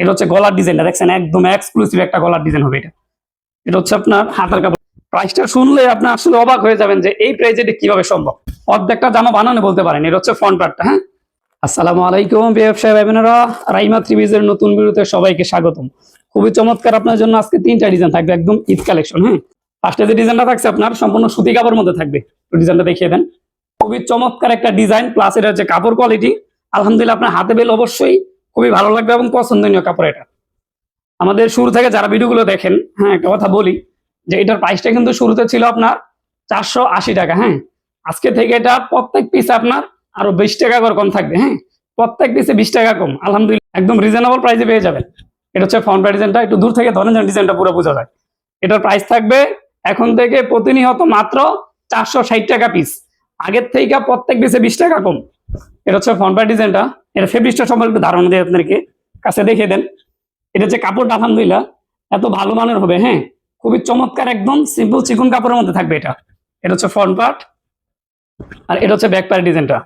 এটা হচ্ছে গলার ডিজাইনটা দেখছেন? একদম এক্সক্লুসিভ একটা গলার ডিজাইন হবে এটা। এটা হচ্ছে আপনার হাতার কাপড়। প্রাইসটা শুনলে আপনি আসলে অবাক হয়ে যাবেন যে এই প্রাইসে এটা কীভাবে সম্ভব। অর্ধেকটা জামা বানানো বলতে পারেন, এটা হচ্ছে ফ্রন্ট পার্টটা হ্যাঁ? আসসালামু আলাইকুম ব্যবসায়ী বোনেরা রাইমা থ্রিবিজের নতুন ভিডিওতে সবাইকে স্বাগতম। খুবই চমৎকার আপনার জন্য আজকে তিনটা ডিজাইন থাকবে, একদম ঈদ কালেকশন হ্যাঁ? ফার্স্টে যে ডিজাইনটা থাকছে আপনার, সম্পূর্ণ সুতি কাপড়ের মধ্যে থাকবে। ডিজাইনটা দেখিয়ে দেন। খুবই চমৎকার একটা ডিজাইন প্লাস এটা হচ্ছে কাপড় কোয়ালিটি আলহামদুলিল্লাহ, আপনার হাতে বেল অবশ্যই খুবই ভালো লাগবে এবং পছন্দনীয় কাপড় এটা। আমাদের শুরু থেকে যারা ভিডিওগুলো দেখেন হ্যাঁ একটা কথা বলি, যে এটার প্রাইসটা কিন্তু শুরুতে ছিল আপনার চারশো আশি টাকা হ্যাঁ। আজকে থেকে এটা প্রত্যেক পিস আপনার আরও বিশ টাকা করে কম থাকবে হ্যাঁ। প্রত্যেক পিসে বিশ টাকা কম, আলহামদুলিল্লাহ, একদম রিজনেবল প্রাইসে পেয়ে যাবেন। এটা হচ্ছে ফ্রন্ট ডিজাইনটা একটু দূর থেকে ধরেন ডিজাইনটা পুরো বোঝা যায়। এটার প্রাইস থাকবে এখন থেকে প্রতিনিয়ত মাত্র চারশো ষাট টাকা পিস আগের থেকে প্রত্যেক পিসে বিশ টাকা কম। এটা হচ্ছে ফ্রন্ট ডিজাইনটা এটা ফেব্রিক্সটা সম্পর্কে ধারণা দিয়ে আপনাদেরকে কাছে দেখিয়ে দেন। এটা হচ্ছে কাপড়টা, আলহামদুলিল্লাহ, এত ভালো মানের হবে হ্যাঁ? খুবই চমৎকার, একদম সিম্পল চিকন কাপড়ের মধ্যে থাকবে এটা। এটা হচ্ছে ফ্রন্ট পার্ট আর এটা হচ্ছে ব্যাক পার্ট ডিজাইনটা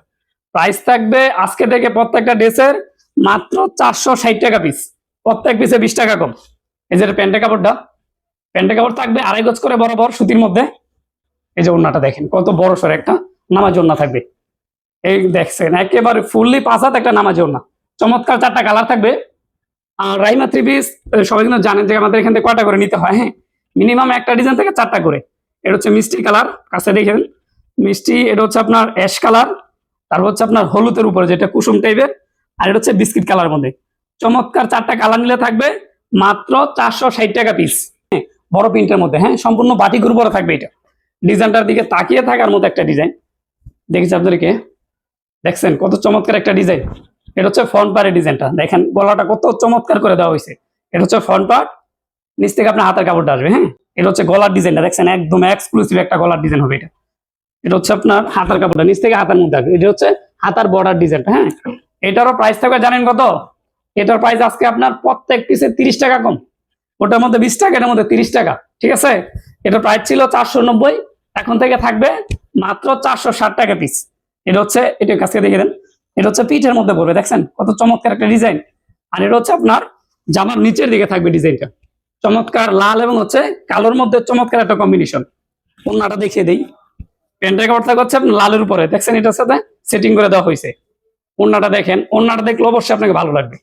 প্রাইস থাকবে আজকে থেকে প্রত্যেকটা ড্রেসের মাত্র চারশো ষাট টাকা পিস প্রত্যেক পিসে বিশ টাকা কম। এই যে প্যান্টের কাপড়টা, প্যান্টের কাপড় থাকবে আড়াই গজ করে বরাবর সুতির মধ্যে। এই যে ওড়নাটা দেখেন, কত বড় সর একটা নামাজ ওড়না থাকবে। এই দেখছেন, একেবারে ফুললি পাঁচাত একটা নামাজ ওড়না। চমৎকার চারটা কালার থাকবে। আর রাইমা থ্রি পিস সবাই কিন্তু জানেন যে আমাদের এখান থেকে কয়টা করে নিতে হয় হ্যাঁ? মিনিমাম একটা ডিজাইন থেকে চারটা করে। এটা হচ্ছে মিষ্টি কালার কাছে দেখেন। মিষ্টি, এটা হচ্ছে আপনার অ্যাশ কালার তারপর হচ্ছে আপনার হলুদের উপরে, যেটা কুসুম টাইপের আর এটা হচ্ছে বিস্কিট কালার মধ্যে। চমৎকার চারটা কালার নিলে থাকবে মাত্র চারশো ষাট টাকা পিস হ্যাঁ? বড় প্রিন্টের মধ্যে হ্যাঁ? সম্পূর্ণ বাটি উপরে থাকবে এটা। ডিজাইনটার দিকে তাকিয়ে থাকার মতো একটা ডিজাইন দেখেছি আপনাদেরকে? দেখছেন কত চমৎকার একটা ডিজাইন। এটা হচ্ছে ফ্রন্ট পার্টের ডিজাইনটা। দেখেন, গলাটা কত চমৎকার করে দেওয়া হয়েছে। এটা হচ্ছে ফ্রন্ট পার্ট নিচ থেকে আপনার হাতের কাপড়টা আসবে হ্যাঁ? এটা হচ্ছে গলার ডিজাইনটা। দেখছেন, একদম এক্সক্লুসিভ একটা গলার ডিজাইন হবে এটা। এটা হচ্ছে আপনার হাতার কাপড়টা, নিচ থেকে হাতার মধ্যে আসবে। এটা হচ্ছে হাতার বর্ডার ডিজাইনটা হ্যাঁ? এটারও প্রাইস থাকবে, জানেন কত? এটার প্রাইস আজকে আপনার প্রত্যেক পিসে তিরিশ টাকা কম। ওটার মধ্যে বিশ টাকা, এটার মধ্যে তিরিশ টাকা, ঠিক আছে? এটার প্রাইস ছিল চারশো নব্বই, এখন থেকে থাকবে মাত্র চারশো ষাট টাকা পিস এটা হচ্ছে, এটা কাছে দেখে দেন, এটা হচ্ছে পিঠের মধ্যে পড়বে, দেখছেন? কত চমৎকার একটা ডিজাইন আর এটা হচ্ছে আপনার জামার নিচের দিকে থাকবে ডিজাইনটা চমৎকার লাল এবং হচ্ছে কালোর মধ্যে চমৎকার একটা কম্বিনেশন ওনাটা দেখিয়ে দিই। প্যান্টের কাপড় থাকবে হচ্ছে আপনার লালের উপরে। দেখছেন এটার সাথে সেটিং করে দেওয়া হয়েছে। ওনাটা দেখেন ওনাটা দেখলে অবশ্যই আপনাকে ভালো লাগবে।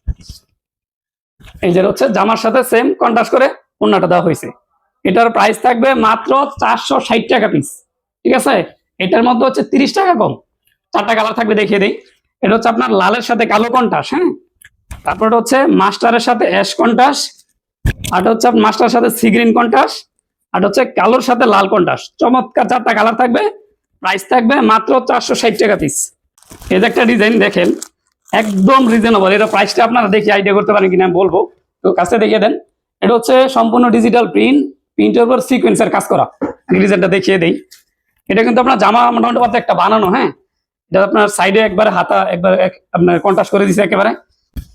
এই যে হচ্ছে জামার সাথে সেম কন্ট্রাস্ট করে ওনাটা দেওয়া হয়েছে। এটার প্রাইস থাকবে মাত্র চারশো ষাট টাকা পিস ঠিক আছে? এটার মধ্যে হচ্ছে তিরিশ টাকা কম। চারটা কালার থাকবে দেখিয়ে দিই। এটা হচ্ছে আপনার লালের সাথে কালো কন্টাস হ্যাঁ? তারপর হচ্ছে মাস্টারের সাথে অ্যাশ কন্টাস আর হচ্ছে মাস্টারের সাথে সিগ্রিন কন্টাস আর হচ্ছে কালোর সাথে লাল কন্টাস চমৎকার চারটা কালার থাকবে প্রাইস থাকবে মাত্র চারশো ষাট টাকা পিস এই যে একটা ডিজাইন দেখেন, একদম রিজনেবল এটা প্রাইসটা আপনারা দেখি আইডিয়া করতে পারেন কিনা বলব। তো কাছে দেখিয়ে দেন। এটা হচ্ছে সম্পূর্ণ ডিজিটাল প্রিন্ট প্রিন্টের উপর সিকোয়েন্সের কাজ করা। ডিজাইনটা দেখিয়ে দেই। এটা কিন্তু আপনার জামা মোটামুটি একটা বানানো হ্যাঁ? এটা আপনার সাইডে একবারে হাতা, একবার আপনার কন্ট্রাস্ট করে দিছে একেবারে।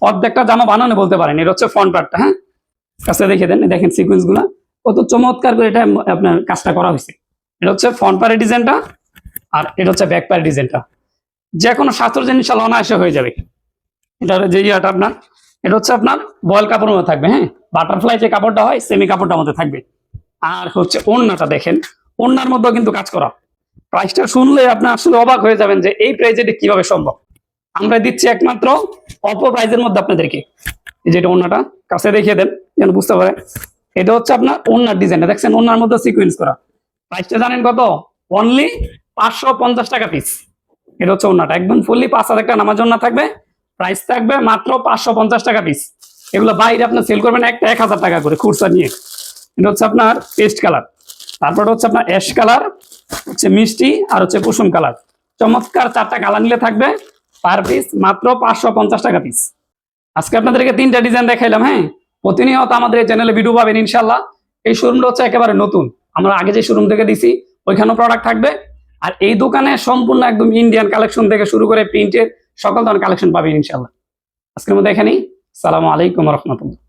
অর্ধেকটা জামা বানানো বলতে পারেন এটা হচ্ছে ফ্রন্ট পার্টটা হ্যাঁ? কাছে দেখিয়ে দেন, দেখেন সিকোয়েন্সগুলা। কত চমৎকার করে এটা আপনার কাজটা করা হয়েছে। এটা হচ্ছে ফ্রন্ট পার্টের ডিজাইনটা আর এটা হচ্ছে ব্যাক পার্টের ডিজাইনটা যে কোনো স্বাস্থ্য জিনিস অনায়াসে হয়ে যাবে। এটার যে ইয়েটা আপনার, এটা হচ্ছে আপনার বয়েল কাপড়ের মধ্যে থাকবে হ্যাঁ? বাটারফ্লাই যে কাপড়টা হয় সেমি কাপড়টার মধ্যে থাকবে। আর হচ্ছে ওড়নাটা দেখেন, ওড়নার মধ্যেও কিন্তু কাজ করা। প্রাইসটা শুনলে আপনি আসলে অবাক হয়ে যাবেন যে এই প্রাইসে এটা কীভাবে সম্ভব। আমরা দিচ্ছি একমাত্র অল্প প্রাইসের মধ্যে আপনাদেরকে। যেটা ওড়নাটা, কাছে দেখিয়ে দেন, যেন বুঝতে পারে। এটা হচ্ছে আপনার ওড়নার ডিজাইনটা দেখছেন, ওড়নার মধ্যে সিকোয়েন্স করা। প্রাইসটা জানেন কত? অনলি পাঁচশো পঞ্চাশ টাকা পিস এটা হচ্ছে ওড়নাটা। একদম ফুললি পাঁচ হাজার টাকা নামার জন্য থাকবে। প্রাইস থাকবে মাত্র পাঁচশো পঞ্চাশ টাকা পিস এগুলো বাইরে আপনার সেল করবেন একটা এক হাজার টাকা করে খুচরা নিয়ে। এটা হচ্ছে আপনার পেস্ট কালার তারপর হচ্ছে আপনার অ্যাশ কালার হচ্ছে মিষ্টি আর হচ্ছে কুসুম কালার। চমৎকার চারটা কালার নিলে থাকবে পার পিস মাত্র পাঁচশো পঞ্চাশ টাকা পিস। আজকে আপনাদেরকে তিনটা ডিজাইন দেখাইলাম হ্যাঁ? প্রতিনিয়ত আমাদের এই চ্যানেলে ভিডিও পাবেন ইনশাল্লাহ এই শোরুমটা হচ্ছে একেবারে নতুন। আমরা আগে যে শোরুম থেকে দিছি, ওইখানেও প্রোডাক্ট থাকবে। আর এই দোকানে সম্পূর্ণ একদম ইন্ডিয়ান কালেকশন থেকে শুরু করে প্রিন্টের সকল ধরনের কালেকশন পাবেন ইনশাল্লাহ আজকের মধ্যে এখানেই। সালামু আলাইকুম রহমতুল্লাহ।